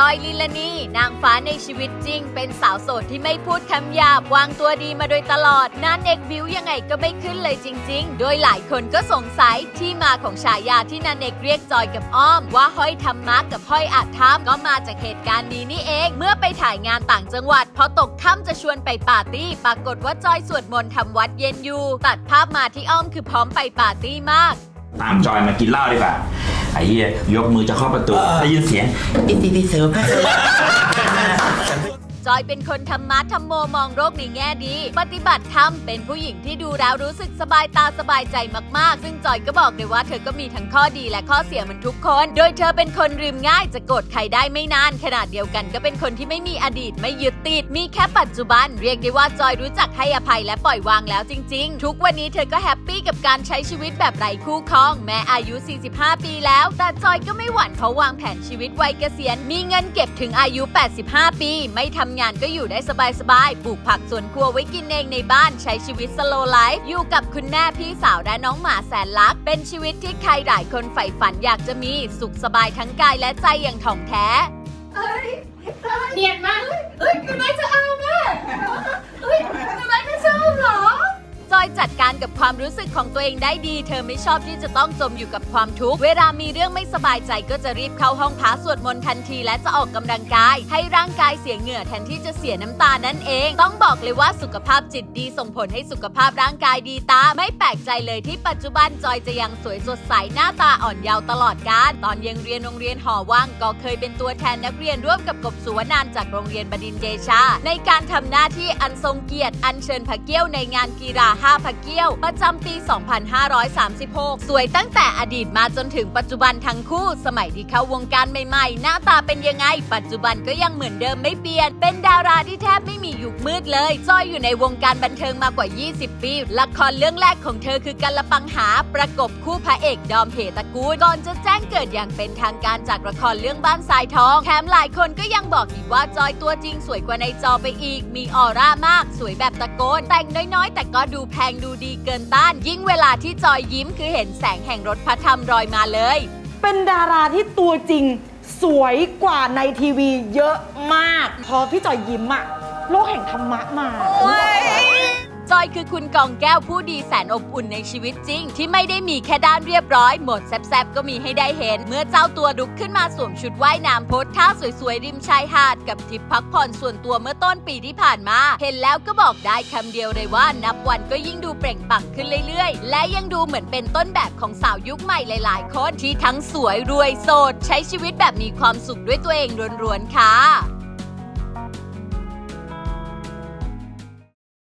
จอยลิลานีนางฟ้าในชีวิตจริง เป็นสาวโสดที่ไม่พูดคำหยาบ วางตัวดีมาโดยตลอดนานเอกบิวยังไงก็ไม่ขึ้นเลยจริง ๆ โดยหลายคนก็สงสัยที่มาของฉายาที่นันเอกเรียกจอยกับอ้อม ว่าห้อยธรรมะกับห้อยอาจธรรมก็มาจากเหตุการณ์นี้นี่เอง เมื่อไปถ่ายงานต่างจังหวัดพอตกค่ำจะชวนไปปาร์ตี้ ปรากฏว่าจอยสวดมนต์ทำวัดเย็นอยู่ตัดภาพมาที่อ้อมคือพร้อมไปปาร์ตี้มาก ตามจอยมากินเหล้าดีกว่าไอ้เหี้ยยกมือจะเข้าะประตูได้ยินเสียงอิติปิโสพระ จอยเป็นคนธรรมะธรรมโมมองโลกในแง่ดี ปฏิบัติธรรมเป็นผู้หญิงที่ดูแล้วรู้สึกสบายตาสบายใจมากๆ ซึ่งจอยก็บอกเลยว่าเธอก็มีทั้งข้อดีและข้อเสียเหมือนทุกคน โดยเธอเป็นคนลืมง่ายจะโกรธใครได้ไม่นานขนาดเดียวกันก็เป็นคนที่ไม่มีอดีตไม่ยึดติด มีแค่ปัจจุบัน เรียกได้ว่าจอยรู้จักให้อภัยและปล่อยวางแล้วจริง ๆ ทุกวันนี้เธอก็แฮปปี้กับการใช้ชีวิตแบบไร้คู่ครอง แม้อายุ 45 ปีแล้ว แต่จอยก็ไม่หวั่นเพราะวางแผนชีวิตวัยเกษียณมีเงินเก็บถึงอายุ 85 ปี ไม่ทำงานก็อยู่ได้สบายๆ ปลูกผักสวนครัวไว้กินเองในบ้านใช้ชีวิตสโลไลฟ์อยู่กับคุณแม่พี่สาวและน้องหมาแสนรัก เป็นชีวิตที่ใครหลายคนใฝ่ฝันอยากจะมีสุขสบายทั้งกายและใจอย่างถ่องแท้ เนียนมาก เอ้ยคุณนายจะเอาแม่เอ้ยคุณนายารกับความรู้สึกของตัวเองได้ดี เธอไม่ชอบที่จะต้องจมอยู่กับความทุกข์ เวลามีเรื่องไม่สบายใจก็จะรีบเข้าห้องพักสวดมนต์ทันที และจะออกกำลังกาย ให้ร่างกายเสียเหงื่อแทนที่จะเสียน้ำตานั่นเอง ต้องบอกเลยว่าสุขภาพจิตดีส่งผลให้สุขภาพร่างกายดีตา ไม่แปลกใจเลยที่ปัจจุบันจอยจะยังสวยสดใสหน้าตาอ่อนเยาว์ตลอดกาลตอนยังเรียนโรงเรียนหอว่างก็เคยเป็นตัวแทนนักเรียนร่วมกับกบสุวรรณานจากโรงเรียนบดินเดชา ในการทำหน้าที่อันทรงเกียรติอันเชิญพระเกี้ยวในงานกีฬาห้าพระเกี้ยวประจำปี 2536 สวยตั้งแต่อดีตมาจนถึงปัจจุบันทั้งคู่ สมัยที่เข้าวงการใหม่ๆ หน้าตาเป็นยังไง ปัจจุบันก็ยังเหมือนเดิมไม่เปลี่ยน เป็นดาราที่แทบไม่มียุคมืดเลย จอยอยู่ในวงการบันเทิงมากว่า 20 ปี ละครเรื่องแรกของเธอคือกัละปังหา ประกบคู่พระเอกดอมเหตะกูลก่อนจะแจ้งเกิดอย่างเป็นทางการจากละครเรื่องบ้านทรายทองแถมหลายคนก็ยังบอกอีกว่าจอยตัวจริงสวยกว่าในจอไปอีก มีออร่ามาก สวยแบบตะโกนแต่งน้อยๆ แต่ก็ดูแพงดูดีเกินต้าน ยิ่งเวลาที่จอยยิ้มคือเห็นแสงแห่งรถพระธรรมรอยมาเลย เป็นดาราที่ตัวจริงสวยกว่าในทีวีเยอะมาก พอพี่จอยยิ้มอะโลกแห่งธรรมะมา จอยคือคุณกองแก้วผู้ดีแสนอบอุ่นในชีวิตจริง ที่ไม่ได้มีแค่ด้านเรียบร้อยหมดแซบๆก็มีให้ได้เห็น เมื่อเจ้าตัวลุกขึ้นมาสวมชุดว่ายน้ำโพสท่าสวยๆ ริมชายหาด กับทริปพักผ่อนส่วนตัวเมื่อต้นปีที่ผ่านมา เห็นแล้วก็บอกได้คำเดียวเลยว่านับวันก็ยิ่งดูเปล่งปลั่งขึ้นเรื่อยๆ และยังดูเหมือนเป็นต้นแบบของสาวยุคใหม่หลาย ๆ คนที่ทั้งสวยรวยโสด ใช้ชีวิตแบบมีความสุขด้วยตัวเองล้วนๆค่ะ